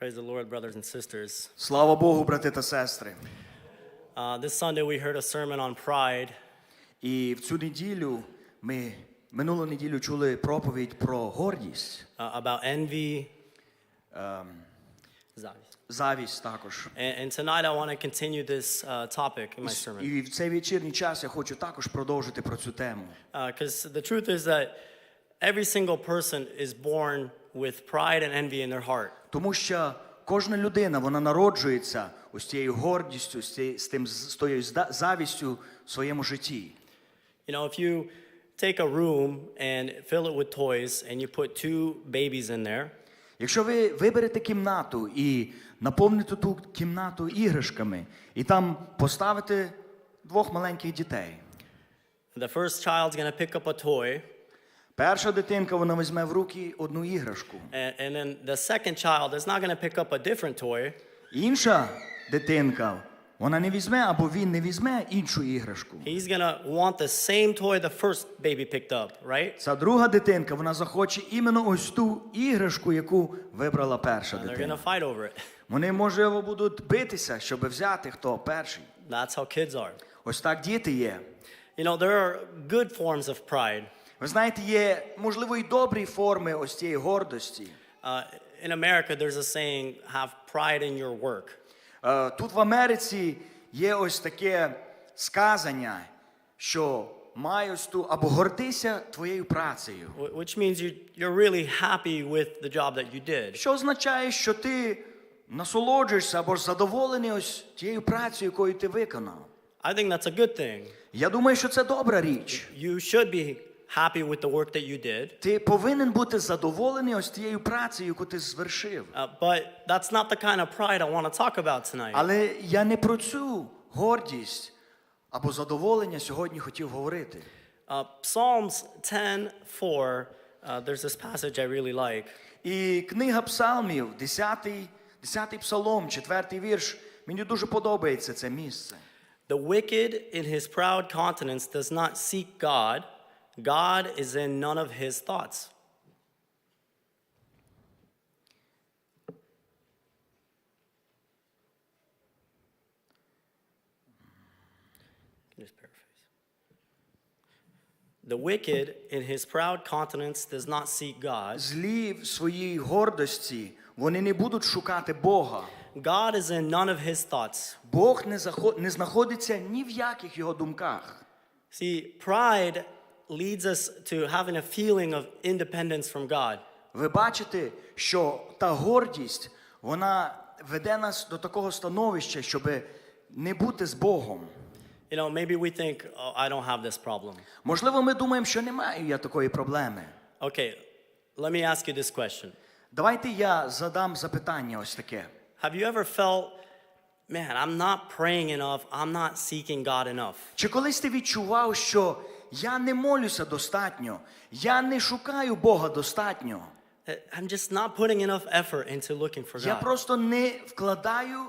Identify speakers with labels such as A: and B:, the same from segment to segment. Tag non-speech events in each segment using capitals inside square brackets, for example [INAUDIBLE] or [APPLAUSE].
A: Praise the Lord, brothers and sisters.
B: Слава Богу, брати та сестри.
A: Uh, this Sunday we heard a sermon on pride,
B: І в цю неділю ми минулу неділю чули проповідь про гордість,
A: uh, about envy, зависть.
B: завість також.
A: And, and tonight I want to continue this uh, topic in my sermon.
B: І в цей вечірній час я хочу також продовжити про цю тему.
A: Because the truth is that every single person is born with pride and envy in their heart.
B: Тому що кожна людина вона народжується ось цією гордістю, з, тим з тою завістю в своєму житті.
A: You know, if you take a room and fill it with toys and you put two babies in there,
B: Якщо ви виберете кімнату і наповните ту кімнату іграшками, і там поставите двох маленьких дітей.
A: the first child's going to pick up a toy,
B: Перша дитинка вона візьме в руки одну іграшку.
A: and, and then the second child is not going to pick up a different toy.
B: Інша дитинка вона не візьме або він не візьме іншу іграшку.
A: He's going to want the same toy the first baby picked up, right?
B: Ця друга дитинка вона захоче іменно ось ту іграшку, яку вибрала перша
A: And they're going to fight over it. [LAUGHS]
B: Вони можливо будуть битися, щоб взяти хто перший.
A: That's how kids are.
B: Ось так діти є.
A: You know, there are good forms of pride.
B: Ви знаєте, є можливо і добрі форми ось цієї гордості.
A: Uh, in America, there's a saying, have pride in your work.
B: Е, Тут в Америці є ось таке сказання, що май ось ту або гордися твоєю працею.
A: Which means you, you're really happy with the job that you did.
B: Що означає, що ти насолоджуєшся або ж задоволений ось тією працею, якою ти виконав.
A: I think that's a good thing.
B: Я думаю, що це добра річ.
A: You should be happy with the work that you did,
B: Ти повинен бути задоволений ось тією працею, яку ти звершив.
A: uh, but that's not the kind of pride I want to talk about tonight.
B: Але я не про цю гордість або задоволення сьогодні хотів говорити.
A: Uh, Psalms 10:4. Uh, there's this passage I really like.
B: І книга Псалмів, 10, 10 псалом, 4 вірш. Мені дуже подобається це місце.
A: The wicked in his proud countenance does not seek God. God is in none of his thoughts. Just paraphrase. The wicked in his proud countenance does not seek God.
B: Злі в своїй гордості вони не будуть шукати Бога.
A: God is in none of his thoughts.
B: Бог не, захо- не знаходиться ні в яких його думках.
A: See, pride leads us to having a feeling of independence from God.
B: Ви бачите, що та гордість вона веде нас до такого становища, щоб не бути з Богом.
A: You know, maybe we think, oh, I don't have this problem.
B: Можливо, ми думаємо, що не маю я такої проблеми.
A: Okay, let me ask you this question.
B: Давайте я задам запитання ось таке.
A: Have you ever felt, man, I'm not praying enough, I'm not seeking God enough?
B: Чи колись ти відчував, що я не молюся достатньо, я не шукаю Бога достатньо,
A: Uh, I'm just not putting enough effort into looking for
B: я просто не вкладаю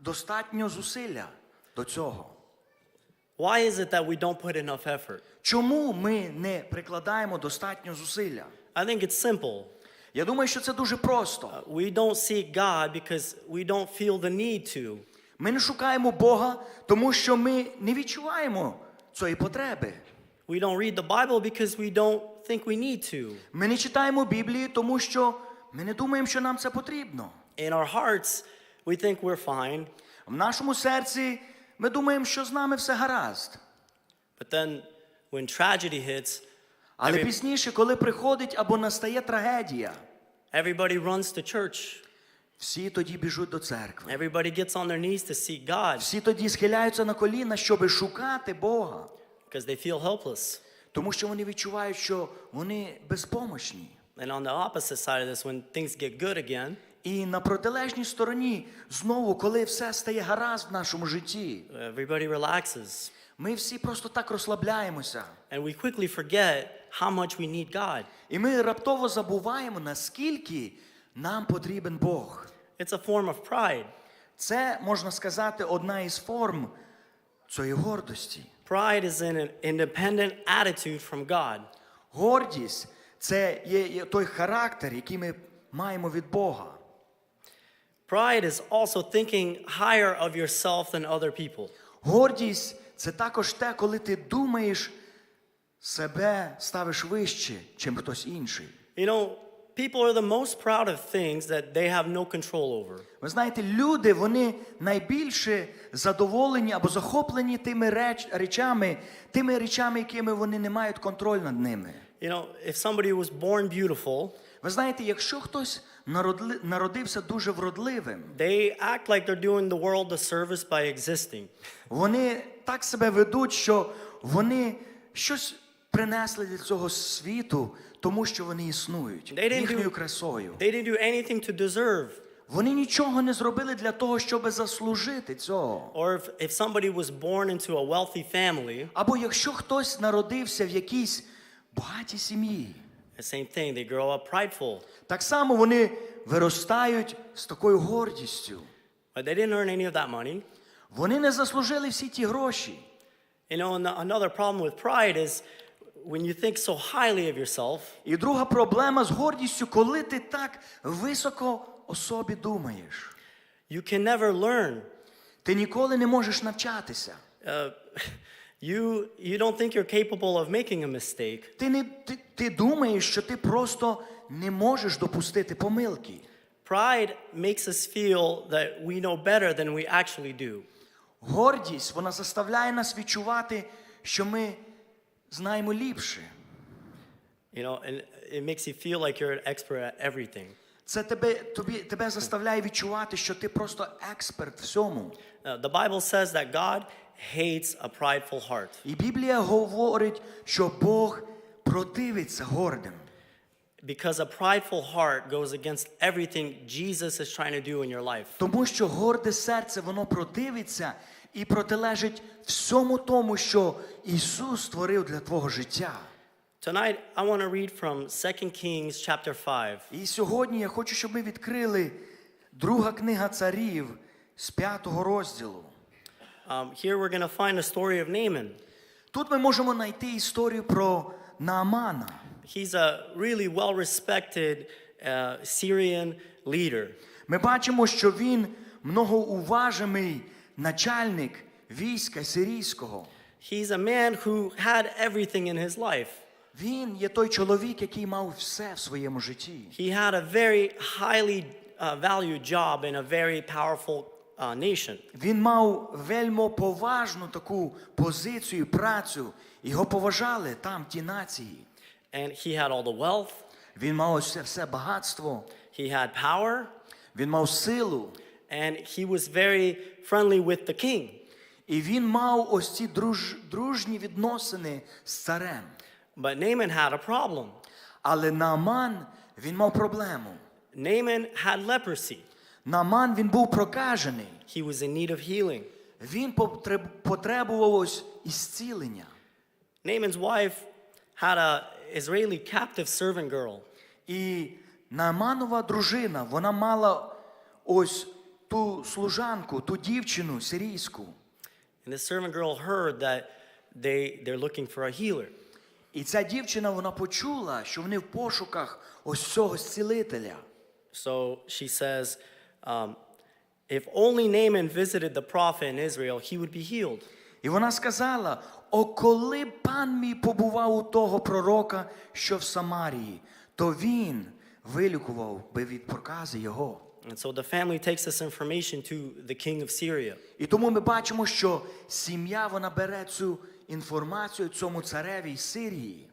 B: достатньо зусилля до цього.
A: Why is it that we don't put enough effort?
B: Чому ми не прикладаємо достатньо зусилля?
A: I think it's simple.
B: Я думаю, що це дуже просто.
A: Uh, We don't seek God because we don't feel the need to.
B: Ми не шукаємо Бога, тому що ми не відчуваємо цієї потреби.
A: We don't read the Bible because we don't think we need to.
B: Ми не читаємо Біблії, тому що ми не думаємо, що нам це потрібно.
A: In our hearts, we think we're fine,
B: В нашому серці ми думаємо, що з нами все гаразд.
A: but then when tragedy hits,
B: Але
A: Every-
B: пізніше, коли приходить або настає трагедія,
A: everybody runs to church.
B: всі тоді біжуть до церкви.
A: Everybody gets on their knees to seek God
B: Всі тоді схиляються на коліна, щоб шукати Бога,
A: because they feel helpless.
B: тому що вони відчувають, що вони безпомощні.
A: And on the opposite side of this, when things get good again,
B: І на протилежній стороні, знову, коли все стає гаразд в нашому житті,
A: everybody relaxes.
B: ми всі просто так розслабляємося.
A: And we quickly forget how much we need God.
B: І ми раптово забуваємо, наскільки нам потрібен Бог.
A: It's a form of pride.
B: Це, можна сказати, одна із форм цієї гордості.
A: Pride is an independent attitude from God.
B: Гордість це є, той характер, який ми маємо від Бога.
A: Pride is also thinking higher of yourself than other people.
B: Гордість це також те, коли ти думаєш себе ставиш вище, чим хтось інший.
A: You know, people are the most proud of things that they have no control over.
B: Ви знаєте, люди вони найбільше задоволені або захоплені тими реч, речами, тими речами, якими вони не мають контроль над ними.
A: You know, if somebody was born beautiful,
B: Ви знаєте, якщо хтось народли, народився дуже вродливим,
A: they act like they're doing the world a service by existing.
B: вони так себе ведуть, що вони щось принесли для цього світу, тому що вони існують
A: They didn't
B: їхньою
A: do-
B: красою.
A: They didn't do anything to deserve.
B: Вони нічого не зробили для того, щоб заслужити цього.
A: Or if, if somebody was born into a wealthy family,
B: Або якщо хтось народився в якійсь багатій сім'ї,
A: the same thing, they grow up prideful.
B: так само вони виростають з такою гордістю.
A: But they didn't earn any of that money.
B: Вони не заслужили всі ті гроші.
A: You know, another problem with pride is when you think so highly of yourself,
B: І друга проблема з гордістю, коли ти так високо о собі думаєш.
A: you can never learn.
B: Ти ніколи не можеш навчатися.
A: Uh, [LAUGHS] you, you don't think you're capable of making a mistake.
B: Ти, не, ти, ти думаєш, що ти просто не можеш допустити помилки.
A: Pride makes us feel that we know better than we actually do.
B: Гордість вона заставляє нас відчувати, що ми знаємо ліпше.
A: You know, and it makes you feel like you're an expert at everything.
B: Це тебе, тобі, тебе заставляє відчувати, що ти просто експерт в всьому.
A: The Bible says that God hates a prideful heart.
B: І Біблія говорить, що Бог противиться гордим.
A: Because a prideful heart goes against everything Jesus is trying to do in your life.
B: Тому що горде серце воно противиться і протилежить всьому тому, що Ісус створив для твого життя.
A: Tonight, I want to read from 2 Kings chapter 5.
B: І сьогодні я хочу, щоб ми відкрили друга книга царів з п'ятого розділу.
A: Um, here we're going to find a story of Naaman.
B: Тут ми можемо знайти історію про Наамана.
A: He's a really well respected uh, Syrian leader.
B: Ми бачимо, що він многоуважений начальник війська сирійського.
A: He's a man who had everything in his life.
B: Він є той чоловік, який мав все в своєму житті.
A: He had a very highly uh, valued job in a very powerful uh, nation.
B: Він мав вельмо поважну таку позицію, працю. Його поважали там ті нації.
A: And he had all the wealth,
B: Він мав це все багатство,
A: he had power,
B: він мав силу,
A: and he was very friendly with the king.
B: і він мав ось ці друж, дружні відносини з царем.
A: But Naaman had a problem.
B: Але Нааман він мав проблему.
A: Naaman had leprosy.
B: Нааман він був прокажений.
A: He was in need of healing.
B: Він потреб- потребував ось ісцілення.
A: Naaman's wife had a Israeli captive servant girl.
B: І Нааманова дружина, вона мала ось ту служанку, ту дівчину сирійську.
A: And this servant girl heard that they, they're looking for a healer.
B: І ця дівчина вона почула, що вони в пошуках ось цього зцілителя.
A: So she says, um, if only Naaman visited the prophet in Israel, he would be healed.
B: І вона сказала: О, коли б пан мій побував у того пророка, що в Самарії, то він вилікував би від прокази його.
A: And so the family takes this information to the king of Syria.
B: І тому ми бачимо, що сім'я вона бере цю інформацію цьому цареві з Сирії.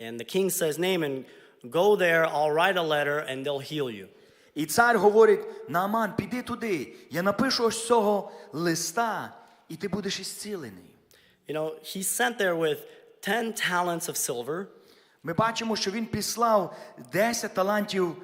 A: And the king says, Naaman, go there, I'll write a letter, and they'll heal you.
B: І цар говорить: Нааман, піди туди. Я напишу ось цього листа, і ти будеш ісцілений.
A: You know, he sent there with 10 talents of silver,
B: Ми бачимо, що він післав 10 талантів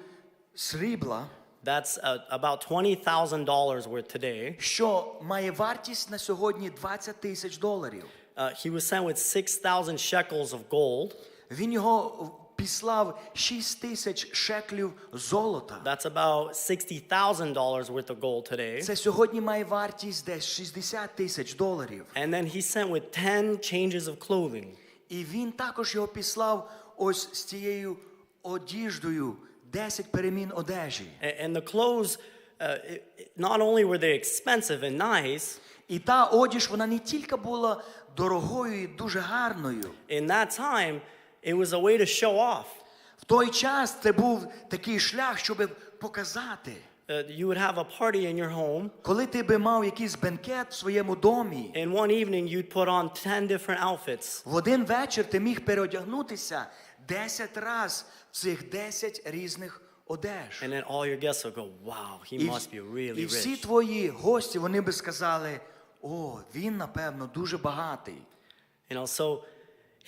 B: срібла,
A: that's uh, about $20,000 worth today.
B: що має вартість на сьогодні 20 тисяч доларів.
A: Uh, he was sent with 6,000 shekels of gold.
B: Він його післав 6 тисяч шеклів золота.
A: That's about $60,000 worth of gold today.
B: Це сьогодні має вартість десь 60 тисяч доларів.
A: And then he sent with 10 changes of clothing.
B: І він також його післав ось з цією одіждою 10 перемін одежі.
A: And the clothes it- not only were they expensive and nice,
B: І та одіж вона не тільки була дорогою і дуже гарною.
A: in that time, it was a way to show off.
B: В той час це був такий шлях, щоб показати.
A: Uh, you would have a party in your home,
B: Коли ти би мав якийсь бенкет в своєму домі,
A: and one evening you'd put on 10 different outfits.
B: в один вечір ти міг переодягнутися 10 раз цих 10 різних одеж.
A: And then all your guests would go, wow, he
B: І,
A: must be
B: і
A: really
B: всі
A: rich.
B: твої гості вони би сказали: о, він, напевно, дуже багатий.
A: You know, so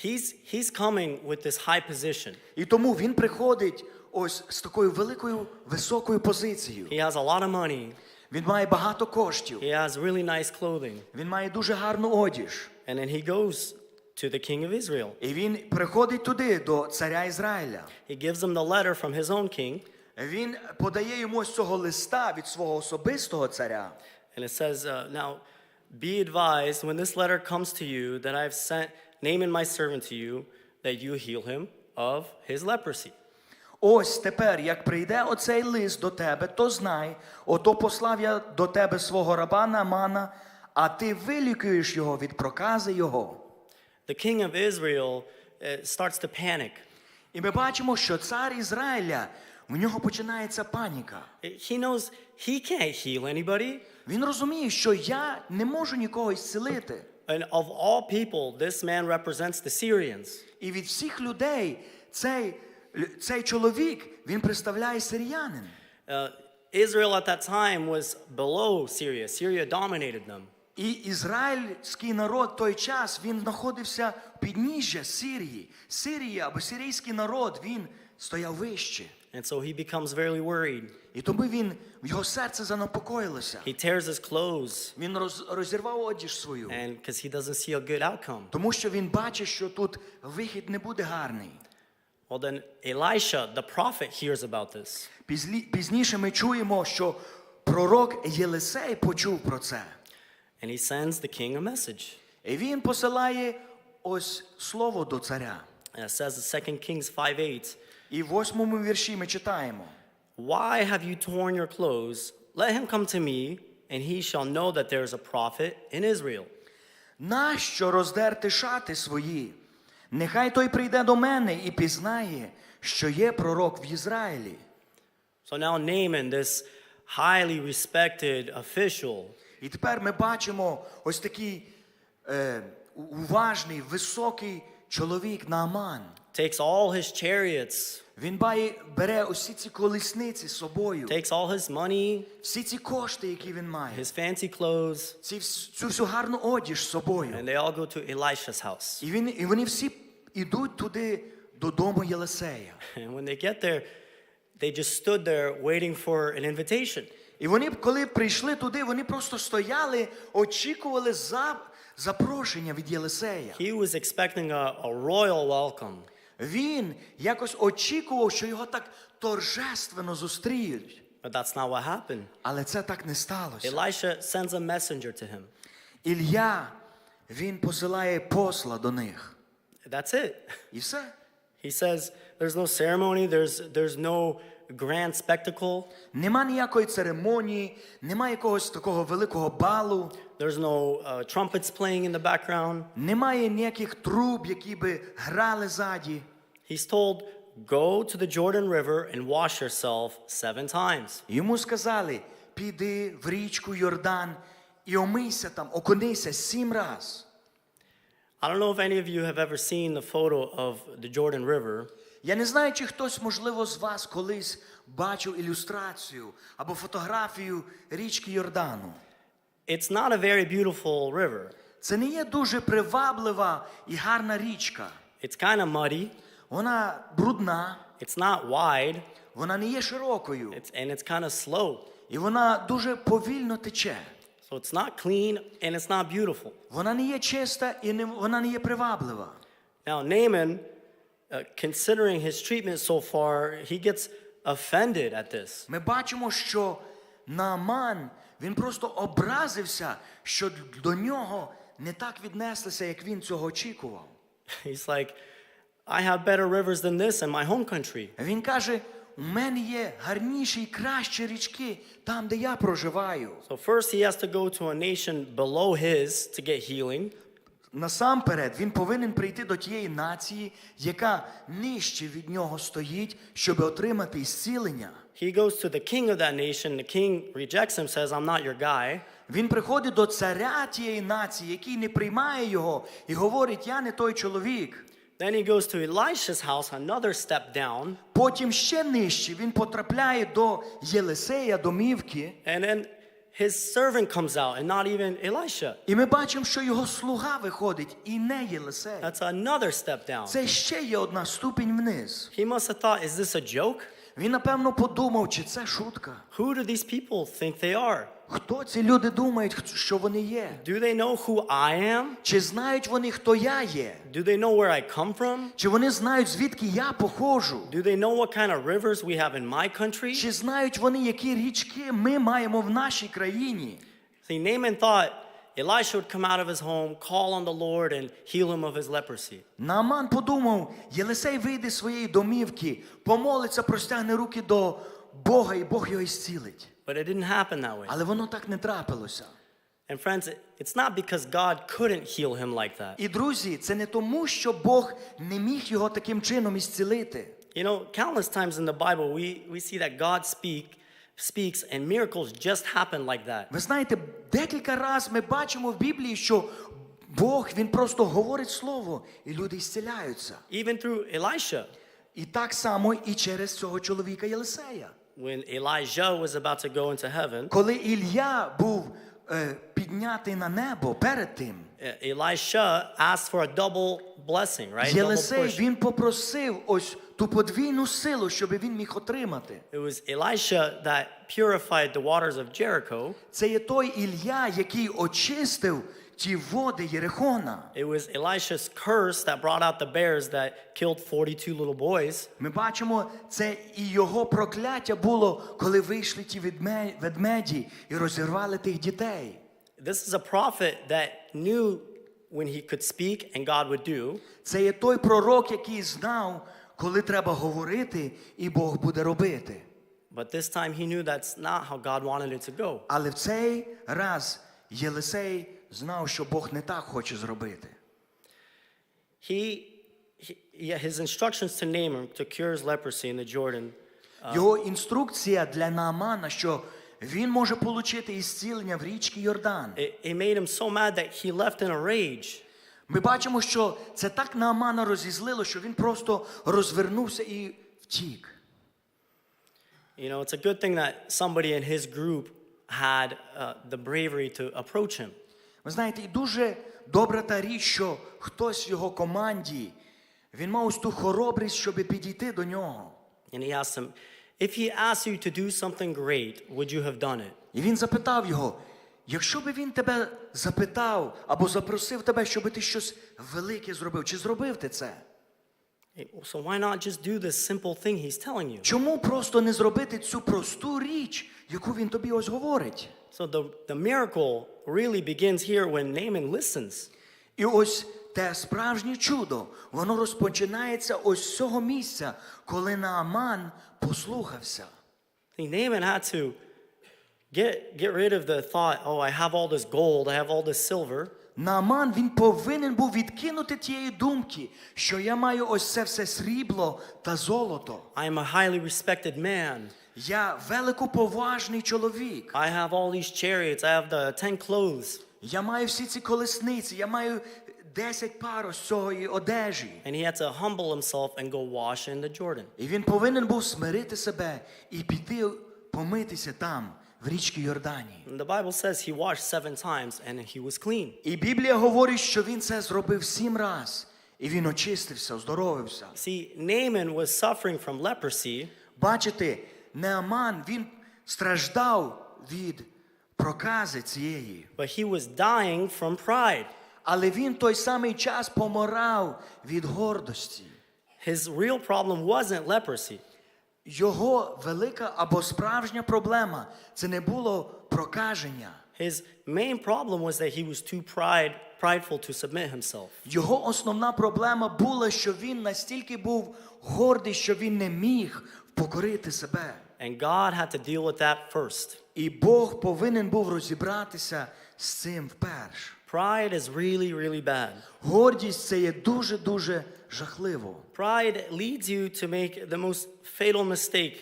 A: he's, he's coming with this high position.
B: І тому він приходить ось з такою великою високою позицією.
A: He has a lot of money.
B: Він має багато коштів,
A: He has really nice clothing.
B: він має дуже гарну одіж.
A: And then he goes to the king of Israel.
B: І він приходить туди до царя Ізраїля.
A: He gives him the letter from his own king.
B: Він подає йому з цього листа від свого особистого царя.
A: And it says, uh, Now be advised when this letter comes to you that I've sent Naaman my servant to you, that you heal him of his leprosy.
B: Ось тепер, як прийде оцей лист до тебе, то знай, ото послав я до тебе свого раба Намана, а ти вилікуєш його від прокази його.
A: The king of Israel uh, starts to panic.
B: І ми бачимо, що цар Ізраїля, в нього починається паніка.
A: He knows he can't heal anybody.
B: Він розуміє, що я не можу нікого зцілити.
A: And of all people, this man represents the Syrians.
B: І від всіх людей цей, цей чоловік, він представляє сиріянин.
A: Uh, Israel at that time was below Syria. Syria dominated them.
B: І ізраїльський народ той час він знаходився в підніжжя Сирії. Сирія або сирійський народ він стояв вище.
A: And so he becomes very worried.
B: І тому він в його серце занепокоїлося.
A: He tears his clothes
B: Він роз, розірвав одіж свою,
A: and because he doesn't see a good outcome.
B: тому що він бачить, що тут вихід не буде гарний.
A: Well, then Elisha, the prophet, hears about this.
B: Пізніше ми чуємо, що пророк Єлисей почув про це.
A: And he sends the king a message.
B: І він посилає ось слово до царя.
A: And it says in 2 Kings 5 8,
B: І в восьмому вірші ми читаємо.
A: Why have you torn your clothes? Let him come to me, and he shall know that there is a prophet in Israel.
B: Нащо роздерти шати свої? Нехай той прийде до мене і пізнає, що є пророк в Ізраїлі.
A: So now Naaman, this highly respected official,
B: І тепер ми бачимо ось такий е, уважний, високий чоловік Нааман.
A: takes all his chariots,
B: Він бає, бере усі ці колісниці з собою,
A: takes all his money,
B: всі ці кошти, які він має,
A: his fancy clothes,
B: ці, цю всю гарну одіж з собою.
A: and they all go to Elisha's house.
B: І, він, і вони всі йдуть туди додому Єлисея.
A: And when they get there, they just stood there waiting for an invitation.
B: І вони, коли прийшли туди, вони просто стояли, очікували за запрошення від Єлисея.
A: He was expecting a, a royal welcome.
B: Він якось очікував, що його так торжественно зустріють.
A: But that's not what happened.
B: Але це так не сталося.
A: Elisha sends a messenger to him.
B: Ілля, він посилає посла до них.
A: That's it.
B: І все.
A: He says there's no ceremony, there's, there's no grand spectacle,
B: Нема ніякої церемонії, нема якогось такого великого балу,
A: there's no uh, trumpets playing in the background.
B: немає ніяких труб, які би грали ззаді.
A: He's told, go to the Jordan River and wash yourself seven times.
B: Йому сказали: піди в річку Йордан і омийся там, окунися сім раз.
A: I don't know if any of you have ever seen the photo of the Jordan River,
B: Я не знаю, чи хтось, можливо, з вас колись бачив ілюстрацію або фотографію річки Йордану.
A: it's not a very beautiful river.
B: Це не є дуже приваблива і гарна річка.
A: It's kind of muddy,
B: Вона брудна,
A: it's not wide,
B: вона не є широкою,
A: it's, and it's kind of slow.
B: і вона дуже повільно тече.
A: So it's not clean and it's not beautiful.
B: Вона не є чиста і не, вона не є приваблива.
A: Now, Naaman, uh, considering his treatment so far, he gets offended at this.
B: Ми бачимо, що Нааман, він просто образився, що до нього не так віднеслися, як він цього очікував.
A: He's like, I have better rivers than this in my home country.
B: Він каже: у мене є гарніші і кращі річки там, де я проживаю.
A: So first he has to go to a nation below his to get healing.
B: Насамперед, він повинен прийти до тієї нації, яка нижче від нього стоїть, щоб отримати зцілення.
A: He goes to the king of that nation. The king rejects him, says, I'm not your guy.
B: Він приходить до царя тієї нації, який не приймає його, і говорить: Я не той чоловік.
A: Then he goes to Elisha's house, another step down.
B: Потім ще нижче він потрапляє до Єлисея, домівки,
A: And then his servant comes out, and not even Elisha.
B: і ми бачимо, що його слуга виходить, і не Єлисей.
A: That's another step down.
B: Це ще є одна ступінь вниз.
A: He must have thought, is this a joke?
B: Він напевно подумав, чи це шутка.
A: Who do these people think they are?
B: Хто ці люди думають, що вони є?
A: Do they know who I am?
B: Чи знають вони, хто я є?
A: Do they know where I come from?
B: Чи вони знають, звідки я походжу?
A: Do they know what kind of rivers we have in my country?
B: Чи знають вони, які річки ми маємо в нашій країні?
A: See, Naaman thought Elisha would come out of his home, call on the Lord, and heal him of his leprosy.
B: Нааман подумав, Єлисей вийде з своєї домівки, помолиться, простягне руки до Бога, і Бог його зцілить.
A: But it didn't happen that way.
B: Але воно так не трапилося.
A: And friends, it's not because God couldn't heal him like that.
B: І друзі, це не тому, що Бог не міг його таким чином ісцілити.
A: You know, countless times in the Bible, we, we see that God speak, speaks and miracles just happen like that.
B: Ви знаєте, декілька разів ми бачимо в Біблії, що Бог він просто говорить слово, і люди зціляються.
A: Even through Elisha,
B: І так само і через цього чоловіка Єлисея.
A: when Elijah was about to go into heaven,
B: Коли Ілля був е, піднятий на небо перед тим,
A: uh, Elisha asked for a double blessing, right? Double
B: Єлисей
A: portion.
B: він попросив ось ту подвійну силу, щоб він міг отримати.
A: It was Elisha that purified the waters of Jericho.
B: Це є той Ілля, який очистив ті води Єрихона.
A: It was Elisha's curse that brought out the bears that killed 42 little boys.
B: Ми бачимо, це і його прокляття було, коли вийшли ті ведме- ведмеді і розірвали тих дітей.
A: This is a prophet that knew when he could speak and God would do.
B: Це є той пророк, який знав, коли треба говорити, і Бог буде робити.
A: But this time he knew that's not how God wanted it to go.
B: Але в цей раз Єлисей знав, що Бог не так хоче зробити.
A: He, he his instructions to Naaman to cure his leprosy in the Jordan.
B: Його інструкція для Наамана, що він може отримати ісцілення в річці Йордан.
A: It, it made him so mad that he left in a rage.
B: Ми бачимо, що це так Наамана розізлило, що він просто розвернувся і втік.
A: You know, it's a good thing that somebody in his group had uh, the bravery to approach him.
B: Ви знаєте, і дуже добра та річ, що хтось в його команді, він мав ось ту хоробрість, щоб підійти до нього.
A: And he asked him, If he asked you to do something great, would you have done it?
B: І він запитав його: якщо би він тебе запитав або запросив тебе, щоб ти щось велике зробив, чи зробив ти це?
A: So why not just do this simple thing he's telling you?
B: Чому просто не зробити цю просту річ, яку він тобі ось говорить?
A: So the, the miracle really begins here when Naaman listens.
B: І ось те справжнє чудо, воно розпочинається ось з цього місця, коли Нааман послухався.
A: Naaman had to get, get rid of the thought, oh, I have all this gold, I have all this silver.
B: Нааман він повинен був відкинути тієї думки, що я маю ось це все срібло та золото.
A: I am a highly respected man.
B: Я великоповажний чоловік.
A: I have all these chariots, I have the 10 clothes.
B: Я маю всі ці колесниці, я маю 10 пар ось цієї одежі.
A: And he had to humble himself and go wash in the Jordan.
B: І він повинен був смирити себе і піти помитися там, в річці Йорданії.
A: And the Bible says he washed seven times and he was clean.
B: І Біблія говорить, що він це зробив сім раз, і він очистився, оздоровився.
A: See, Naaman was suffering from leprosy,
B: Бачите, Неаман він страждав від прокази цієї.
A: but he was dying from pride.
B: Але він той самий час помирав від гордості.
A: His real problem wasn't leprosy.
B: Його велика або справжня проблема це не було прокаження.
A: His main problem was that he was too pride, prideful to submit himself.
B: Його основна проблема була, що він настільки був гордий, що він не міг покорити себе.
A: And God had to deal with that first.
B: І Бог повинен був розібратися з цим вперше.
A: Pride is really, really bad.
B: Гордість це є дуже-дуже жахливо.
A: Pride leads you to make the most fatal mistake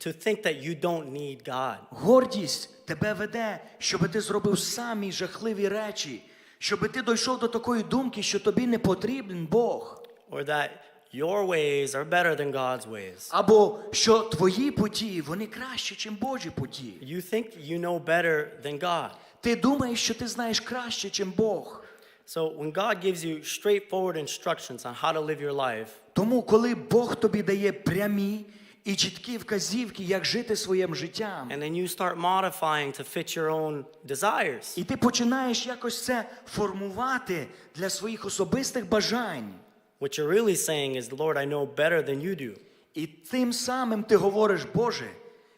A: to think that you don't need God.
B: Гордість тебе веде, щоб ти зробив самі жахливі речі, щоб ти дійшов до такої думки, що тобі не потрібен Бог.
A: or that your ways are better than God's ways.
B: Або що твої путі, вони краще, ніж Божі путі.
A: You think you know better than God.
B: Ти думаєш, що ти знаєш краще, ніж Бог.
A: So when God gives you straightforward instructions on how to live your life,
B: Тому, коли Бог тобі дає прямі і чіткі вказівки, як жити своїм життям,
A: and then you start modifying to fit your own desires,
B: і ти починаєш якось це формувати для своїх особистих бажань,
A: what you're really saying is, Lord, I know better than you do.
B: і тим самим ти говориш, Боже,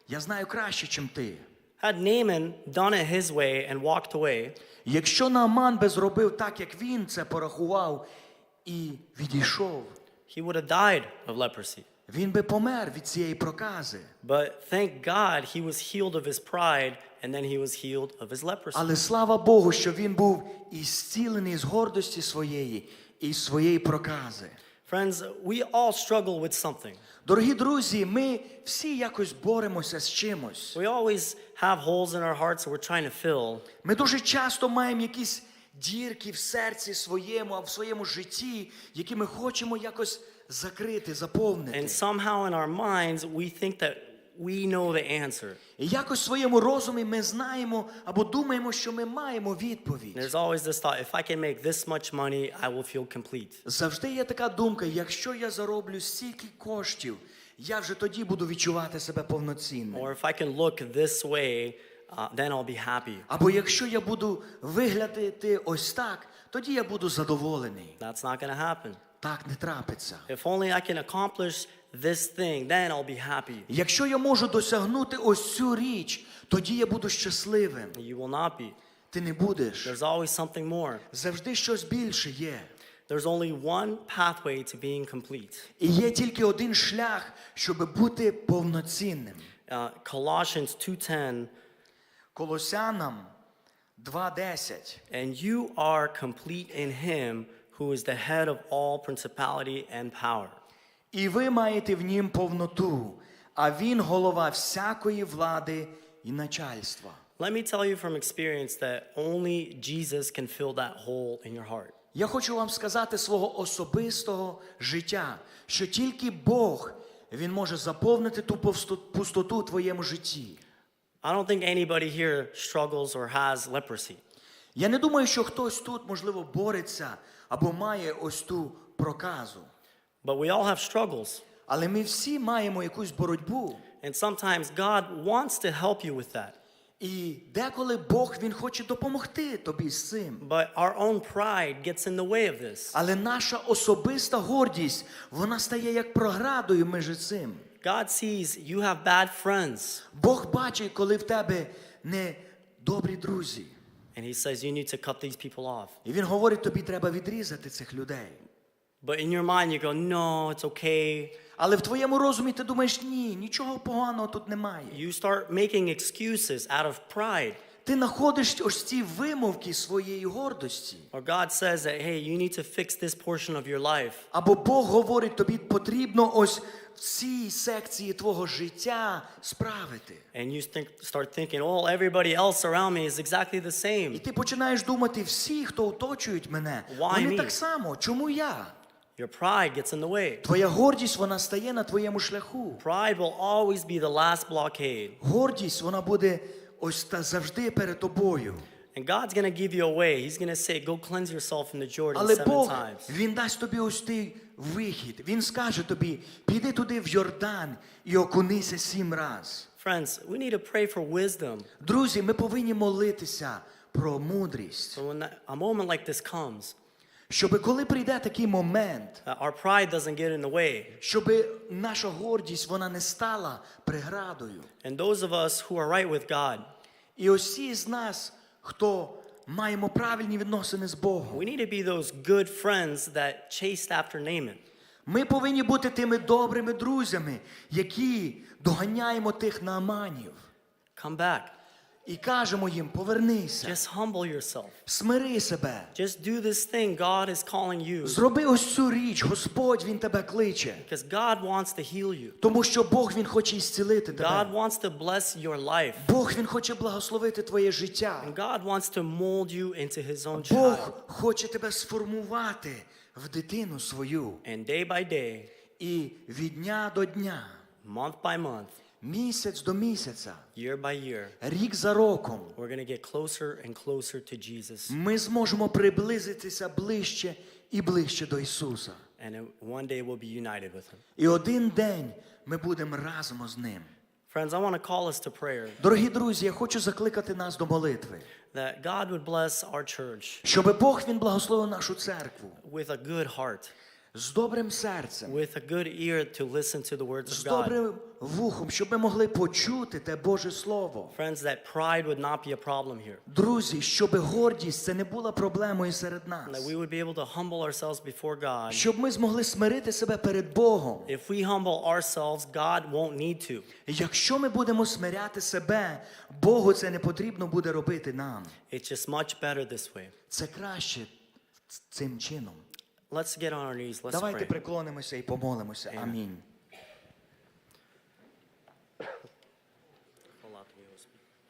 B: я знаю краще, ніж ти.
A: Had Naaman done it his way and walked away,
B: Якщо Нааман би зробив так, як він це порахував і відійшов,
A: he would have died of leprosy.
B: він би помер від цієї прокази.
A: But thank God he was healed of his pride and then he was healed of his leprosy.
B: Але слава Богу, що він був і зцілений з гордості своєї і з своєї прокази.
A: Friends, we all struggle with something.
B: Дорогі друзі, ми всі якось боремося з чимось.
A: We always have holes in our hearts that we're trying to fill.
B: Ми дуже часто маємо якісь дірки в серці своєму, а в своєму житті, які ми хочемо якось закрити, заповнити.
A: And somehow in our minds, we think that we know the answer.
B: І якось в своєму розумі ми знаємо або думаємо, що ми маємо відповідь.
A: There's always this thought if I can make this much money, I will feel complete.
B: Завжди є така думка: якщо я зароблю стільки коштів, я вже тоді буду відчувати себе повноцінним.
A: Or if I can look this way, uh, then I'll be happy.
B: Або якщо я буду виглядати ось так, тоді я буду задоволений.
A: That's not going to happen.
B: Так не трапиться.
A: If only I can accomplish this thing, then I'll be happy.
B: Якщо я можу досягнути ось цю річ, тоді я буду щасливим.
A: You will not be.
B: Ти не будеш.
A: There's always something more.
B: Завжди щось більше є.
A: There's only one pathway to being complete.
B: І є тільки один шлях, щоб бути повноцінним.
A: Uh, Colossians 2:10,
B: Колосянам 2.10.
A: and you are complete in him who is the head of all principality and power.
B: І ви маєте в нім повноту, а він голова всякої влади і начальства.
A: Let me tell you from experience that only Jesus can fill that hole in your heart.
B: Я хочу вам сказати свого особистого життя, що тільки Бог він може заповнити ту пустоту у твоєму житті.
A: I don't think anybody here struggles or has leprosy.
B: Я не думаю, що хтось тут, можливо, бореться або має ось ту проказу.
A: But we all have struggles.
B: Але ми всі маємо якусь боротьбу.
A: And sometimes God wants to help you with that.
B: І деколи Бог він хоче допомогти тобі з цим.
A: But our own pride gets in the way of this.
B: Але наша особиста гордість, вона стає як проградою між цим.
A: God sees you have bad friends,
B: Бог бачить, коли в тебе не добрі друзі.
A: and He says you need to cut these people off.
B: І він говорить, тобі треба відрізати цих людей.
A: But in your mind, you go, no, it's okay.
B: Але в твоєму розумі ти думаєш, ні, нічого поганого тут немає.
A: You start making excuses out of pride.
B: Ти знаходиш ось ці вимовки своєї гордості.
A: Or God says that, hey, you need to fix this portion of your life.
B: Або Бог говорить, тобі потрібно ось в цій секції твого життя справити.
A: And you think, start thinking, oh, everybody else around me is exactly the
B: І
A: same.
B: ти починаєш думати, всі, хто оточують мене,
A: Why
B: вони
A: me?
B: так само. Чому я?
A: Your pride gets in the way.
B: Твоя гордість, вона стає на твоєму шляху.
A: Pride will always be the last blockade.
B: Гордість, вона буде ось та завжди перед тобою.
A: And God's going to give you a way. He's going to say, go cleanse yourself in the Jordan
B: Але
A: seven
B: Бог,
A: times.
B: Він дасть тобі ось той вихід. Він скаже тобі, піди туди в Йордан і окунися сім раз.
A: Friends, we need to pray for wisdom.
B: Друзі, ми повинні молитися про мудрість.
A: So when that, a moment like this comes,
B: Щоб коли прийде такий момент,
A: that our pride doesn't get in the way.
B: щоб наша гордість вона не стала преградою.
A: And those of us who are right with God,
B: І усі з нас, хто маємо правильні відносини з Богом,
A: we need to be those good friends that chased after Naaman.
B: Ми повинні бути тими добрими друзями, які доганяємо тих нааманів.
A: Come back.
B: І кажемо їм: повернися,
A: Just humble yourself.
B: смири себе,
A: Just do this thing God is calling you.
B: зроби ось цю річ, Господь Він тебе кличе.
A: Because God wants to heal you.
B: Тому що Бог Він хоче ісцілити
A: God wants to bless your life.
B: Бог Він хоче благословити твоє життя.
A: And God wants to mold you into his own child.
B: Бог хоче тебе сформувати в дитину свою.
A: And day by day,
B: І від дня до дня,
A: month by month,
B: місяць до місяця,
A: year by year,
B: рік за роком,
A: we're going to get closer and closer to Jesus.
B: ми зможемо приблизитися ближче і ближче до Ісуса.
A: And one day we'll be united with him.
B: І один день ми будемо разом з ним.
A: Friends, I want to call us to prayer
B: Дорогі друзі, я хочу закликати нас до молитви,
A: that God would bless our church
B: щоб Бог він благословив нашу церкву
A: with a good heart,
B: з добрим серцем,
A: with a good ear to listen to the words
B: з
A: of God.
B: добрим вухом, щоб ми могли почути те Боже Слово.
A: Friends, that pride would not be a problem here.
B: Друзі, щоб гордість це не була проблемою серед
A: And that
B: нас.
A: we would be able to humble ourselves before God.
B: Щоб ми змогли смирити себе перед Богом.
A: If we humble ourselves, God won't need to.
B: Якщо ми будемо смиряти себе, Богу це не потрібно буде робити нам.
A: It's just much better this way.
B: Це краще цим чином.
A: Let's get on our knees. Let's
B: Давайте
A: pray.
B: приклонимося і помолимося. Амінь.